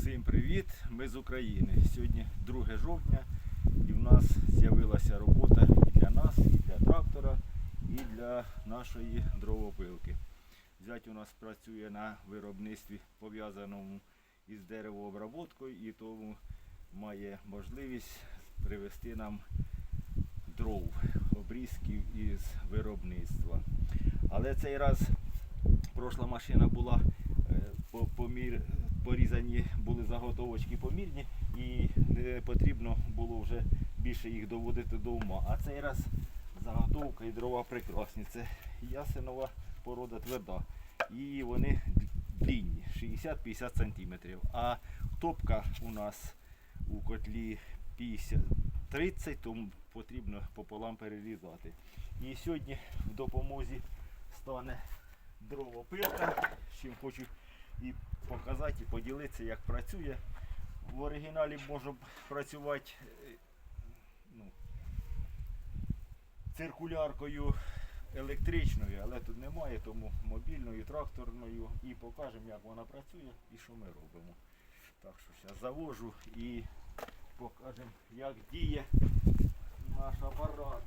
Всім привіт! Ми з України. Сьогодні 2 жовтня і в нас з'явилася робота і для нас, і для трактора, і для нашої дровопилки. Зять у нас працює на виробництві пов'язаному із деревообработкою і тому має можливість привезти нам дров, обрізків із виробництва. Але цей раз Прошла машина була порізані були заготовочки помірні і не потрібно було вже більше їх доводити до ума. А цей раз заготовка і дрова прекрасні. Це ясенова порода тверда. І вони длінні, 60-50 см. А топка у нас у котлі 50, 30, тому потрібно пополам перерізати. І сьогодні в допомозі стане дровопилка, з чим хочу і показати, і поділитися, як працює. В оригіналі можу працювати е, ну, циркуляркою електричною, але тут немає, тому мобільною, тракторною і покажемо, як вона працює і що ми робимо. Так що зараз завожу і покажемо, як діє наш апарат.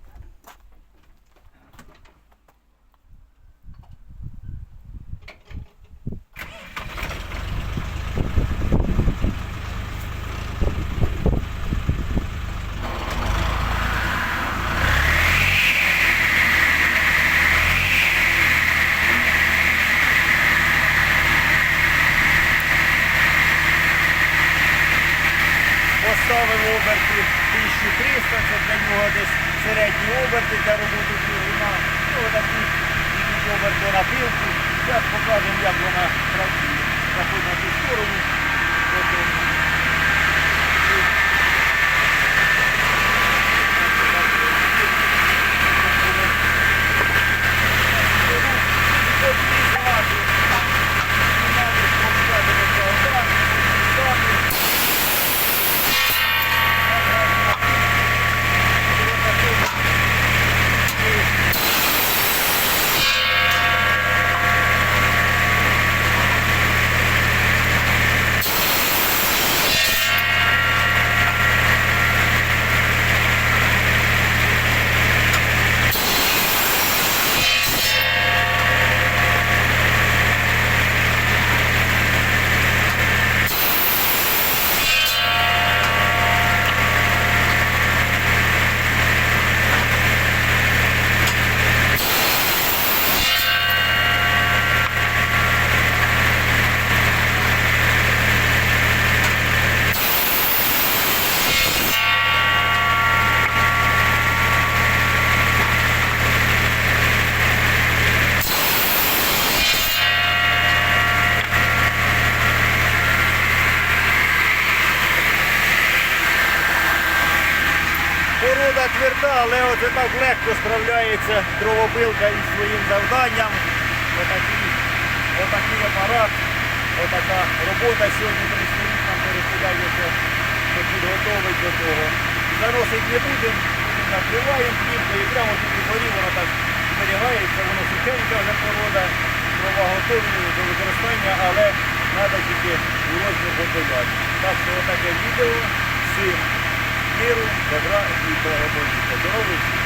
Оберти 1300, це для нього десь середні оберти для роботи двигуна. Ну, такі оберти на пилку. Зараз покажемо, як вона Порода тверда, але оце так легко справляється дровопилка із своїм завданням. Отакий, отакий апарат, отака робота сьогодні предстоїть нам переселяється, що підготовить до того. Заносить не будемо, накриваємо плівкою і прямо тут у горі воно так зберігається, воно сухенька вже порода, дрова готові до використання, але треба тільки у розмір готувати. Так що отаке відео. Всім миру, добра і благополуччя. Здоров'я